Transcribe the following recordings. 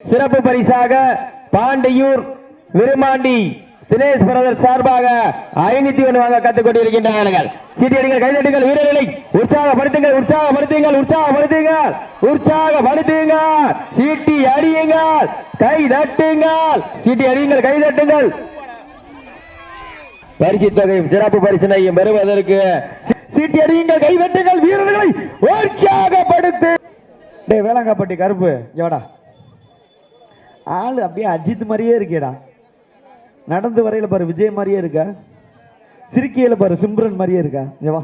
சிறப்பு பரிசாக பாண்டியூர் விருமாண்டி தினேஷ் பிரதர் சார்பாக ஐநூத்தி ஒன்று வாங்க கத்துக் கொண்டிருக்கின்றார்கள் சீட்டியடிகள் கைதட்டுங்கள் வீரர்களை உற்சாகப்படுத்துங்கள் உற்சாகப்படுத்துங்கள் உற்சாகப்படுத்துங்கள் உற்சாகப்படுத்துங்கள். சீட்டி அடியுங்கள் கை தட்டுங்கள். சீட்டி அடியுங்கள் கை தட்டுங்கள். பரிசு தொகையும் சிறப்பு பரிசனையும் பெறுவதற்கு சீட்டி அடியுங்கள் கைதட்டுங்கள் வீரர்களை உற்சாகப்படுத்து. வேளாங்கப்பட்டி கருப்பு ஜோடா ஆள் அப்படியே அஜித் மாதிரியே இருக்கேடா. நடந்து வரையில் பாரு விஜய் மாதிரியே இருக்க? சிரிக்கையில் பாரு சிம்ரன் மாதிரியே இருக்கா? வா.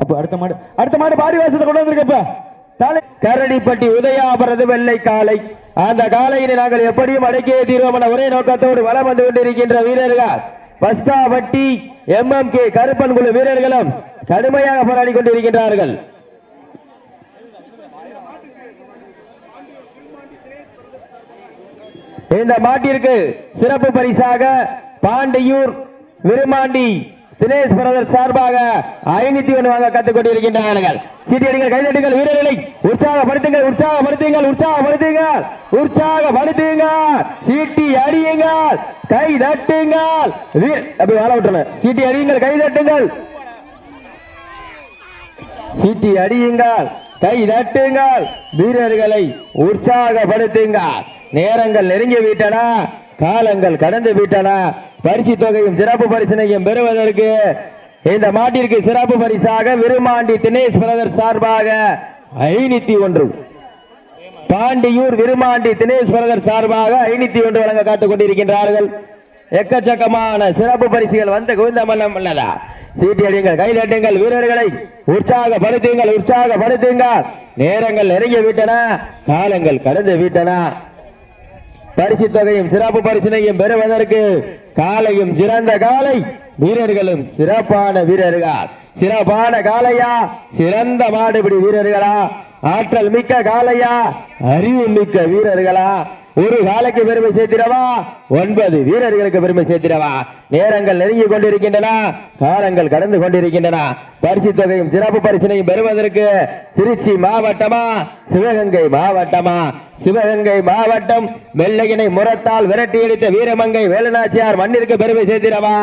அப்போ அடுத்த மாடு அடுத்த மாடு பாடி வாசத்தை கொண்டு வந்திருக்கப்ப தலை கரடிப்பட்டி உதயாபரது வெள்ளை காலை. அந்த காலையினை நாங்கள் எப்படியும் அடக்கியே தீர்வோம் என ஒரே நோக்கத்தோடு வலம் வந்து கொண்டிருக்கின்ற வீரர்கள். பஸ்தாவட்டி எம்எம் கே கருப்பன் குழு வீரர்களும் கடுமையாக போராடி கொண்டிருக்கின்றார்கள். இந்த மாட்டிற்கு சிறப்பு பரிசாக பாண்டியூர் விருமாண்டி தினேஷ் பிரதர் சார்பாக ஐநூத்தி ஒன்று வாங்க கத்துக் கொண்டிருக்கின்றார்கள். சீட்டியடிகள் கைதட்டுங்கள் வீரர்களை உற்சாகப்படுத்துங்கள் உற்சாகப்படுத்துங்கள் உற்சாகப்படுத்துங்கள் உற்சாகப்படுத்துங்கள். சீட்டி அடியுங்கள் கை தட்டுங்கள். அப்படி வாழ விட்டுறல சீட்டி அடியுங்கள் கை தட்டுங்கள். சீட்டி அடியுங்கள் கை தட்டுங்கள். வீரர்களை உற்சாகப்படுத்துங்கள். நேரங்கள் நெருங்கி விட்டன காலங்கள் கடந்து விட்டன. பரிசு தொகையும் சிறப்பு பரிசனையும் பெறுவதற்கு இந்த மாட்டிற்கு சிறப்பு பரிசாக விருமாண்டி தினேஷ் பிரதர் சார்பாக ஐநூத்தி ஒன்று. பாண்டியூர் விருமாண்டி தினேஷ் பிரதர் சார்பாக ஐநூத்தி ஒன்று வழங்க காத்துக் கொண்டிருக்கின்றார்கள். எக்கச்சக்கமான சிறப்பு பரிசுகள் வந்து குவிந்த மன்னம் உள்ளதா? சீட்டி அடியுங்கள் கைதட்டுங்கள் வீரர்களை உற்சாகப்படுத்துங்கள் உற்சாகப்படுத்துங்கள். நேரங்கள் நெருங்கி விட்டன காலங்கள் கடந்து விட்டன. பரிசு தொகையும் சிறப்பு பரிசினையும் பெறுவதற்கு காலையும் சிறந்த காலை வீரர்களும் சிறப்பான வீரர்கள்? சிறப்பான காலையா? சிறந்த மாடுபிடி வீரர்களா? ஆற்றல் மிக்க காலையா? அறிவு மிக்க வீரர்களா? ஒரு காலைக்கு பெருமை சேர்த்திடவா? ஒன்பது வீரர்களுக்கு பெருமை சேர்த்திடவா? நேரங்கள் நெருங்கி கொண்டிருக்கின்றன காலங்கள் கடந்து கொண்டிருக்கின்றன. பரிசு தொகையும் சிறப்பு பரிசினையும் பெறுவதற்கு திருச்சி மாவட்டமா சிவகங்கை மாவட்டமா? சிவகங்கை மாவட்டம் வெள்ளையினை முரத்தால் விரட்டி அடித்த வீரமங்கை வேலுநாச்சியார் மண்ணிற்கு பெருமை சேர்த்திடவா?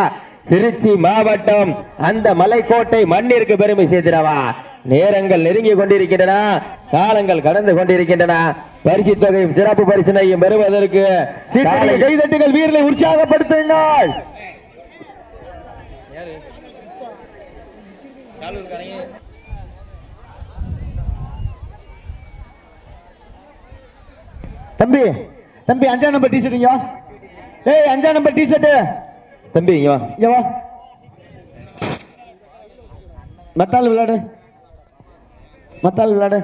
திருச்சி மாவட்டம் அந்த மலைக்கோட்டை மண்ணிற்கு பெருமை சேர்த்திடவா? நேரங்கள் நெருங்கி கொண்டிருக்கின்றன காலங்கள் கடந்து கொண்டிருக்கின்றன. பரிசு தொகையும் சிறப்பு பரிசினையும் பெறுவதற்கு சீட்டடிகள் கைதட்டுங்கள் வீரர்களை உற்சாகப்படுத்துங்கள். தம்பி தம்பி அஞ்சாம் நம்பர் டிஷர்ட்டுங்க ஏய் அஞ்சாம் நம்பர் டிஷர்ட்டு தம்பி இங்க வா இங்க வா மத்தாள் விளையாடு. மத்தாள் விளையாடு.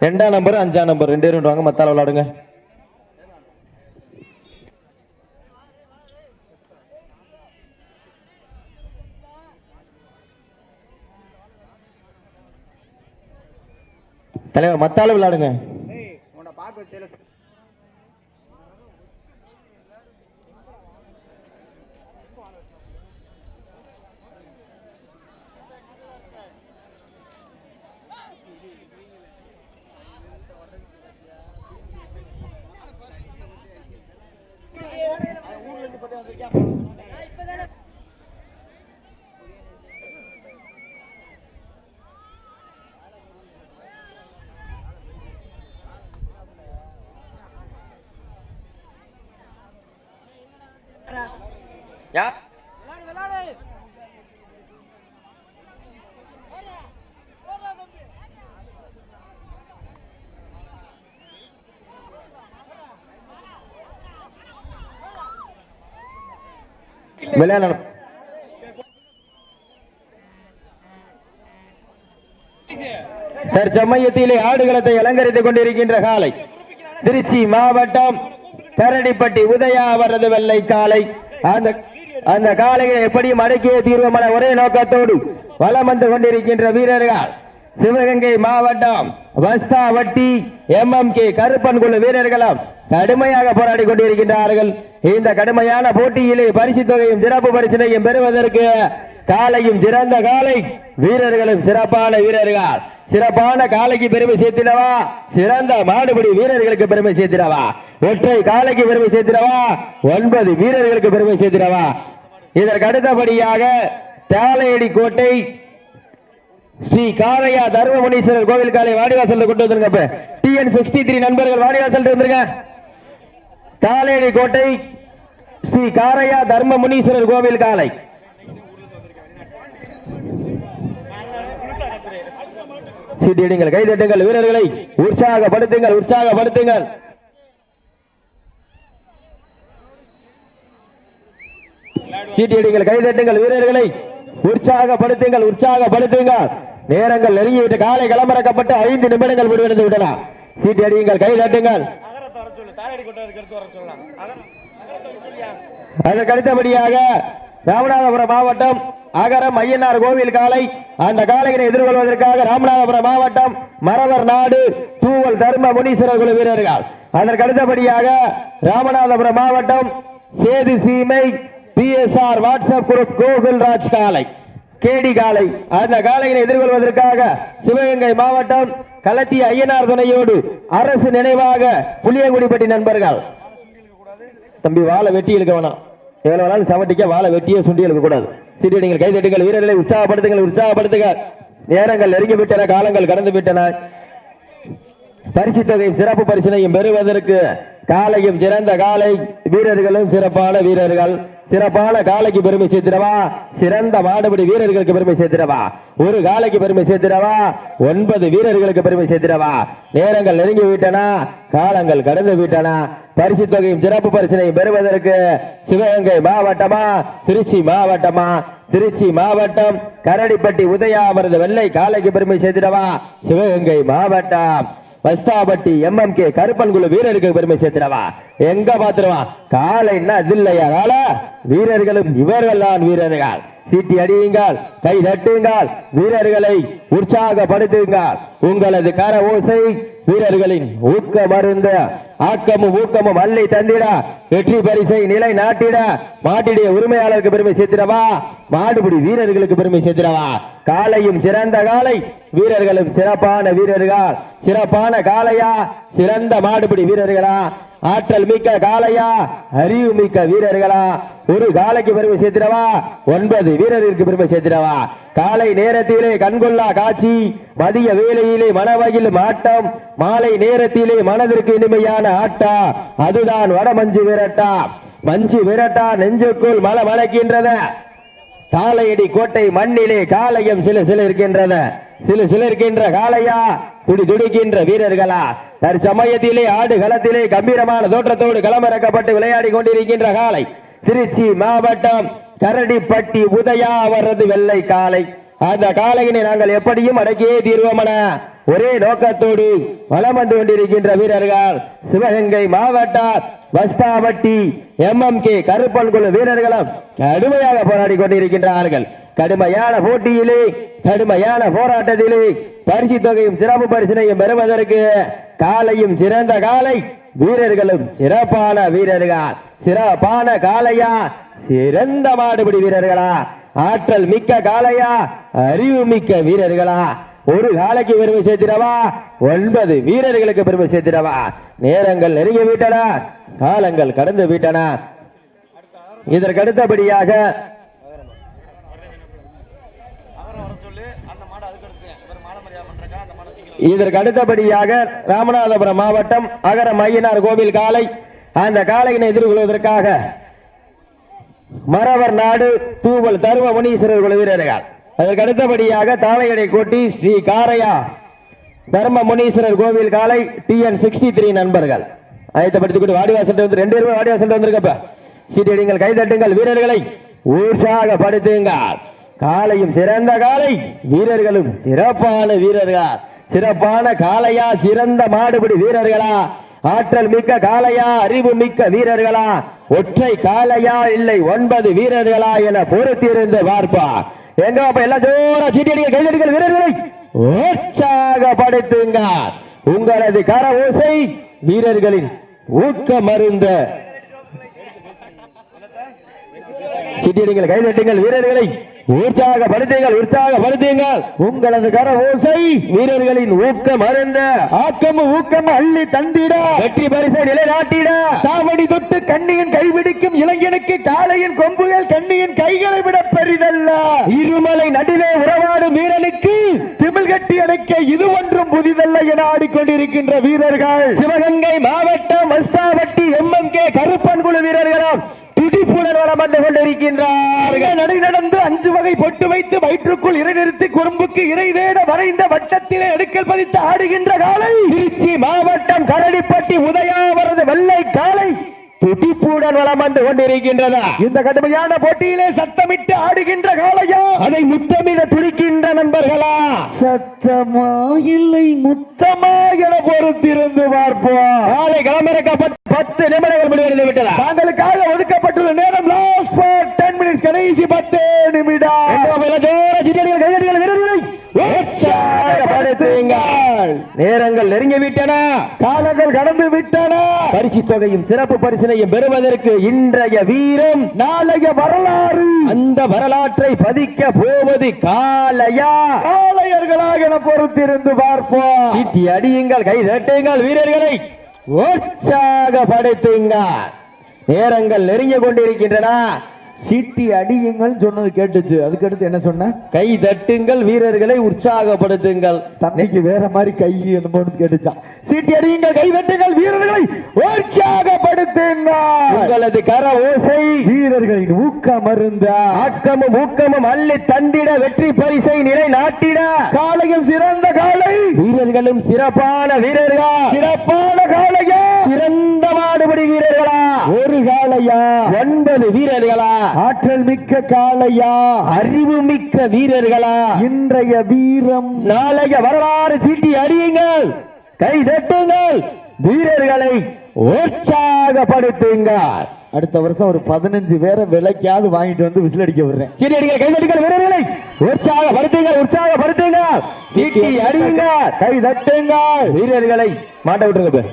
ரெண்டாம் நம்பர் அஞ்சாம் நம்பர் ரெண்டு பேரும் வாங்க மத்தால விளையாடுங்க தலைவர் மத்தால விளையாடுங்க யா? விளையாட தற்சமயத்திலே ஆடுகளத்தை அலங்கரித்துக் கொண்டிருக்கின்ற காலை. திருச்சி மாவட்டம் கரடிப்பட்டி உதயா அவரது வெள்ளை காலை. அந்த அந்த காலையை எப்படியும் அடக்கிய தீர்வமான ஒரே நோக்கத்தோடு வலம் வந்து கொண்டிருக்கின்ற வீரர்கள் சிவகங்கை மாவட்டம் வஸ்தாவட்டி எம் கே கருப்பன் குழு வீரர்களும் கடுமையாக போராடி கொண்டிருக்கின்றார்கள். இந்த கடுமையான போட்டியிலே பரிசு தொகையும் சிறப்பு பரிசினையும் பெறுவதற்கு காலையும் சிறந்த காலை. வீரர்களும் சிறப்பான வீரர்கள். சிறப்பான காலைக்கு பெருமை சேர்த்திடவா? சிறந்த மாடுபிடி வீரர்களுக்கு பெருமை சேர்த்திடவா? ஒற்றை காலைக்கு பெருமை சேர்த்திடவா? ஒன்பது வீரர்களுக்கு பெருமை சேர்த்திடவா? இதற்கு அடுத்தபடியாக தேலையடி கோட்டை ஸ்ரீ காளையா தர்மமுனீஸ்வரர் கோவில் காலை வாடிவாசல் கொண்டு வந்துருங்க டிஎன் சிக்ஸ்டி த்ரீ நண்பர்கள் வாடிவாசல் வந்துருங்க. காளையடி கோட்டை ஸ்ரீ காரையா தர்ம முனீஸ்வரர் கோவில் காலை. சீட்டிடுங்கள் கைதட்டுங்கள் வீரர்களை உற்சாகப்படுத்துங்கள் உற்சாகப்படுத்துங்கள். சீட்டிடுங்கள் கைதட்டுங்கள் வீரர்களை உற்சாகப்படுத்துங்கள் உற்சாகப்படுத்துங்கள். நேரங்கள் நெருங்கிவிட்டு காலை களமிறக்கப்பட்டு ஐந்து நிமிடங்கள் முடிவடைந்து விட்டன. சீட்டி அடியுங்கள் கை தட்டுங்கள் அதற்கடுத்தபடியாக அதற்கு அடுத்தபடியாக ராமநாதபுரம் மாவட்டம் அகரம் ஐயனார் கோவில் காலை அந்த காலையினை எதிர்கொள்வதற்காக ராமநாதபுரம் மாவட்டம் மரவர் நாடு தூவல் தர்ம முனீஸ்வரர் குழு வீரர்கள். அதற்கு அடுத்தபடியாக ராமநாதபுரம் மாவட்டம் சேது சீமை பிஎஸ்ஆர் வாட்ஸ்அப் குரூப் கோகுல்ராஜ் காலை கேடி காலை அந்த காலையினை எதிர்கொள்வதற்காக சிவகங்கை மாவட்டம் கலத்திய ஐயனார் துணையோடு அரசு நினைவாக புளியங்குடிப்பட்டி நண்பர்கள். தம்பி வாழை வெட்டி இழுக்க வேணாம். எவ்வளவு வேணாலும் சவட்டிக்க வாழை வெட்டியே சுண்டி இழுக்க கூடாது. சரி நீங்கள் கைதட்டுங்கள் வீரர்களை உற்சாகப்படுத்துங்கள் உற்சாகப்படுத்துங்க நேரங்கள் நெருங்கி விட்டன காலங்கள் கடந்து விட்டன பரிசு தொகையும் சிறப்பு பரிசினையும் பெறுவதற்கு காலையும் சிறந்த காலை. வீரர்களும் சிறப்பான வீரர்கள். சிறப்பான காலைக்கு பெருமை சேர்த்திடவா? சிறந்த மாடுபிடி வீரர்களுக்கு பெருமை சேர்த்திடவா? ஒரு காலைக்கு பெருமை சேர்த்திடவா? ஒன்பது வீரர்களுக்கு பெருமை சேர்த்திடவா? நேரங்கள் நெருங்கி விட்டன. காலங்கள் கடந்து விட்டன. பரிசு தொகையும் சிறப்பு பரிசினையும் பெறுவதற்கு சிவகங்கை மாவட்டமா? திருச்சி மாவட்டமா? திருச்சி மாவட்டம் கரடிப்பட்டி உதயா அவரது வெள்ளை காலைக்கு பெருமை சேர்த்திடவா? சிவகங்கை மாவட்டம். வஸ்தாபட்டி எம்எம் கே கருப்பன்குழு வீரருக்கு பெருமை சேர்த்திடவா? எங்க பாத்துருவா காலைன்னா இது இல்லையா? கால? வீரர்களும் இவர்கள் தான் வீரர்கள். சீட்டி அடியுங்கள் கை தட்டுங்கள் வீரர்களை உற்சாகப்படுத்துங்கள். உங்களது கர ஓசை வீரர்களின் ஊக்க மருந்து ஆக்கமும் ஊக்கமும் அள்ளி தந்திட வெற்றி பரிசை நிலை நாட்டிட மாட்டிடைய உரிமையாளருக்கு பெருமை சேர்த்திடவா? மாடுபிடி வீரர்களுக்கு பெருமை சேர்த்திடவா? காலையும் சிறந்த காலை வீரர்களும் சிறப்பான வீரர்கள்? சிறப்பான காளையா? சிறந்த மாடுபிடி வீரர்களா? ஆற்றல் மிக்க காளையா அறிவு மிக்க வீரர்களா? ஒரு காலைக்கு பெருமை சேர்த்திடவா? ஒன்பது வீரருக்கு பெருமை சேர்த்திடவா? காலை நேரத்திலே கண்கொள்ளா காட்சி மதிய வேலையிலே மனவகில் ஆட்டம் மாலை நேரத்திலே மனதிற்கு இனிமையான ஆட்டா அதுதான் வடமஞ்சு விரட்டா. மஞ்சு விரட்டா நெஞ்சுக்குள் மலை மலைக்கின்றது. காலையடி கோட்டை மண்ணிலே காலையும் சில சில இருக்கின்றன. சில சிலர்கின்ற காலையா காளையா துடி துடிக்கின்ற வீரர்களா? தற்சமயத்திலே ஆடு களத்திலே கம்பீரமான தோற்றத்தோடு களமிறக்கப்பட்டு விளையாடி கொண்டிருக்கின்ற காலை திருச்சி மாவட்டம் கரடிப்பட்டி உதயா அவரது வெள்ளை காலை அந்த காளையினை நாங்கள் எப்படியும் அடக்கியே தீர்வோமன ஒரே நோக்கத்தோடு வளம் வந்து கொண்டிருக்கின்ற வீரர்கள் சிவகங்கை மாவட்டம் வஸ்தாவட்டி எம்எம் கே கருப்பன் குழு வீரர்களும் கடுமையாக போராடி கொண்டிருக்கின்றார்கள். கடுமையான போட்டியிலே கடுமையான போராட்டத்திலே பரிசு தொகையும் சிறப்பு பரிசினையும் பெறுவதற்கு காலையும் சிறந்த காலை வீரர்களும் சிறப்பான வீரர்கள் சிறப்பான காலையா சிறந்த மாடுபிடி வீரர்களா ஆற்றல் மிக்க காலையா அறிவு மிக்க வீரர்களா. ஒரு காலைக்கு பெருமை சேர்த்திடவா? ஒன்பது வீரர்களுக்கு பெருமை சேர்த்திடவா? நேரங்கள் நெருங்கி விட்டன காலங்கள் கடந்து விட்டன. இதற்கடுத்தபடியாக அடுத்தபடியாக அகரம் வர சொல்லு அந்த மாடு அதுக்கு எடுத்து இவர் மாட மரியாதை பண்றாங்க அந்த மாடை சீக்கிரம் இதற்கு அடுத்தபடியாக ராமநாதபுரம் மாவட்டம் அகர மையனார் கோவில் காலை அந்த காலையினை எதிர்கொள்வதற்காக மரவர் நாடு தூவல் தரும முனீஸ்வரர் குழு வீரர்கள். அதற்கு அடுத்தபடியாக தாளையடை கோட்டி ஸ்ரீ காரையா தர்ம முனீஸ்வரர் கோவில் காலை டிஎன் சிக்ஸ்டி த்ரீ நண்பர்கள். ஆயத்தப்படுத்திக் வாடிவாசல் வந்து ரெண்டு பேரும் வாடிவாசல் வந்திருக்கப்ப. சீட்டடிங்கள் கைதட்டுங்கள் வீரர்களை உற்சாகப்படுத்துங்கள். காலையும் சிறந்த காலை வீரர்களும் சிறப்பான வீரர்களா? சிறப்பான காளையா? சிறந்த மாடுபிடி வீரர்களா? ஆற்றல் மிக்க காளையா? அறிவு மிக்க வீரர்களா? ஒற்றை காளையா? இல்லை ஒன்பது வீரர்களா என பொறுத்திருந்து பார்ப்பா. எங்க அப்ப எல்லாம் ஜோரா சீட்டியடிகள் கைதடிகள் வீரர்களை. உற்சாகப்படுத்துங்க. உங்களது கர ஓசை வீரர்களின் ஊக்க மருந்த. சீட்டியடிங்கள் கைதட்டுங்கள் வீரர்களை. உற்சாகப்படுத்துங்கள் உற்சாகப்படுத்துங்கள். உங்களது கர ஓசை வீரர்களின் ஊக்கம் அருந்த ஆக்கமும் ஊக்கம் அள்ளி தந்திட. வெற்றி பரிசை நிலைநாட்டிட. தாவடி தொட்டு கண்ணியின் கைவிடிக்கும் இளைஞனுக்கு காளையின் கொம்புகள் கண்ணியின் கைகளை விட பெரிதல்ல. இருமலை நடுவே உறவாடும் வீரனுக்கு திமிழ் கட்டி அடைக்க இது ஒன்றும் புதிதல்ல என ஆடிக்கொண்டிருக்கின்ற வீரர்கள். சிவகங்கை மாவட்டம் மஸ்தாவட்டி எம்எம் கே கருப்பன் குழு வீரர்களும். துடிப்புடன் வளம் வந்து கொண்டிருக்கின்றார்கள். நடை நடந்து அஞ்சு வகை பொட்டு வைத்து வயிற்றுக்குள் இறை நிறுத்தி குறும்புக்கு இறை தேட வரைந்த வட்டத்திலே அடுக்கல் பதித்து ஆடுகின்ற காலை திருச்சி மாவட்டம் கரடிப்பட்டி உதயாவரது வெள்ளை காலை துடிப்புடன் வளம் வந்து கொண்டிருக்கின்றதா? இந்த கடுமையான போட்டியிலே சத்தமிட்டு ஆடுகின்ற காளையா? அதை முத்தமிட துடிக்கின்ற நண்பர்களா? சத்தமா இல்லை முத்தமா என பொறுத்திருந்து பார்ப்போம். காலை களமிறக்கப்பட்டு பத்து நிமிடங்கள் முடிவடைந்து விட்டதா? தாங்களுக்காக ஒதுக்கப்பட்டுள்ள நேரம் லாஸ்ட் ஃபார் டென் மினிட்ஸ் கடைசி பத்து நிமிடம். உற்சாகப்படுத்துங்கள். நேரங்கள் நெருங்கி விட்டன. காலங்கள் கடந்து விட்டன. பரிசு தொகையும் சிறப்பு பரிசினையும் பெறுவதற்கு இன்றைய வீரம் நாளைய வரலாறு. அந்த வரலாற்றை பதிக்க போவது காலையா காளையர்களாக என பொறுத்திருந்து பார்ப்போம். சீட்டி அடியுங்கள் கை தட்டுங்கள் வீரர்களை உற்சாகப்படுத்துங்கள். நேரங்கள் நெருங்கி கொண்டிருக்கின்றன. சீட்டி அடியுங்கள் சொன்னது கேட்டுச்சு. அதுக்கடுத்து என்ன சொன்ன? கை தட்டுங்கள் வீரர்களை உற்சாகப்படுத்துங்கள். தம்பிக்கு வேற மாதிரி கை என்னமோன்னு கேட்டுச்சான் சீட்டி அடியுங்கள் கை தட்டுங்கள் வீரர்களை உற்சாகப்படுத்துங்கள். உங்களது கர ஓசை. வீரர்களின் ஊக்கம் அருந்த. ஆக்கமும் ஊக்கமும் அள்ளி தந்திட வெற்றி பரிசை நிலை நாட்டிட காளையும் சிறந்த காளை வீரர்களும் சிறப்பான வீரர்களா? சிறப்பான காளையா சிறந்த மாடுபடி வீரர்களா? ஒரு காளையா ஒன்பது வீரர்களா? ஆற்றல் மிக்க காளையா? அறிவு மிக்க வீரர்களா? இன்றைய வீரம். நாளைய வரலாறு சீட்டி அடியுங்கள் கை தட்டுங்கள் வீரர்களை உற்சாகப்படுத்துங்கள். அடுத்த வருஷம் ஒரு பதினஞ்சு பேரை விலைக்காவது வாங்கிட்டு வந்து விசில் அடிக்க விடுறேன். சீட்டி அடிங்கள் கை தட்டுங்கள் வீரர்களை உற்சாகப்படுத்துங்கள் உற்சாகப்படுத்துங்கள். சீட்டி அடியுங்கள். கை தட்டுங்கள் வீரர்களை மாட்ட விட்டுருங்க பேர்.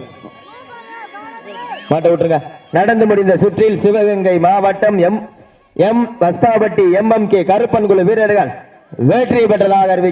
மாட்ட விட்டுருங்க. நடந்து முடிந்த சுற்றில் சிவகங்கை மாவட்டம் M M Vasthapatti M M K கருப்பன்குழு வீரர்கள் வெற்றி பெற்றதாக அறிவி